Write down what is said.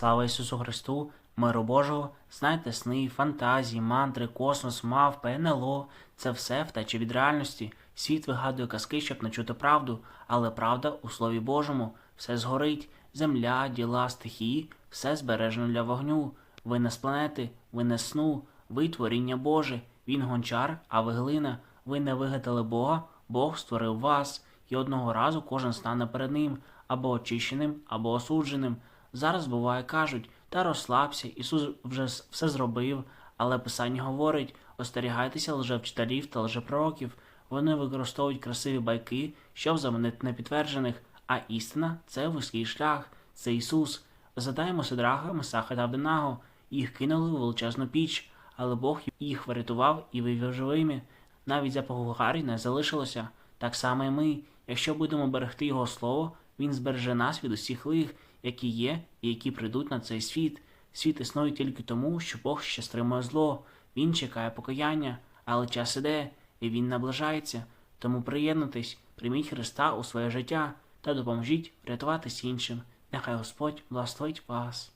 Слава Ісусу Христу, миру Божого, знайте сни, фантазії, мантри, космос, мавпи, НЛО – це все втеча від реальності. Світ вигадує казки, щоб не чути правду, але правда у Слові Божому. Все згорить, земля, діла, стихії, все збережено для вогню. Ви не з планети, ви не сну, ви творіння Боже, Він гончар, а ви глина. Ви не вигадали Бога, Бог створив вас, і одного разу кожен стане перед ним або очищеним, або осудженим. Зараз буває кажуть, та розслабся, Ісус вже все зробив, але Писання говорить, остерігайтеся лжевчителів та лжепророків. Вони використовують красиві байки, щоб заманити непідтверджених, а істина це вузький шлях, це Ісус. Задаємо Сидраха, Месаха та Авденаго. Їх кинули у величезну піч, але Бог їх врятував і вивів живими. Навіть запаху Гарі не залишилося. Так само і ми. Якщо будемо берегти Його слово, Він збереже нас від усіх лих, які є і які прийдуть на цей світ. Світ існує тільки тому, що Бог ще стримує зло. Він чекає покаяння, але час іде, і він наближається. Тому приєднуйтесь, прийміть Христа у своє життя та допоможіть врятуватись іншим. Нехай Господь благословить вас.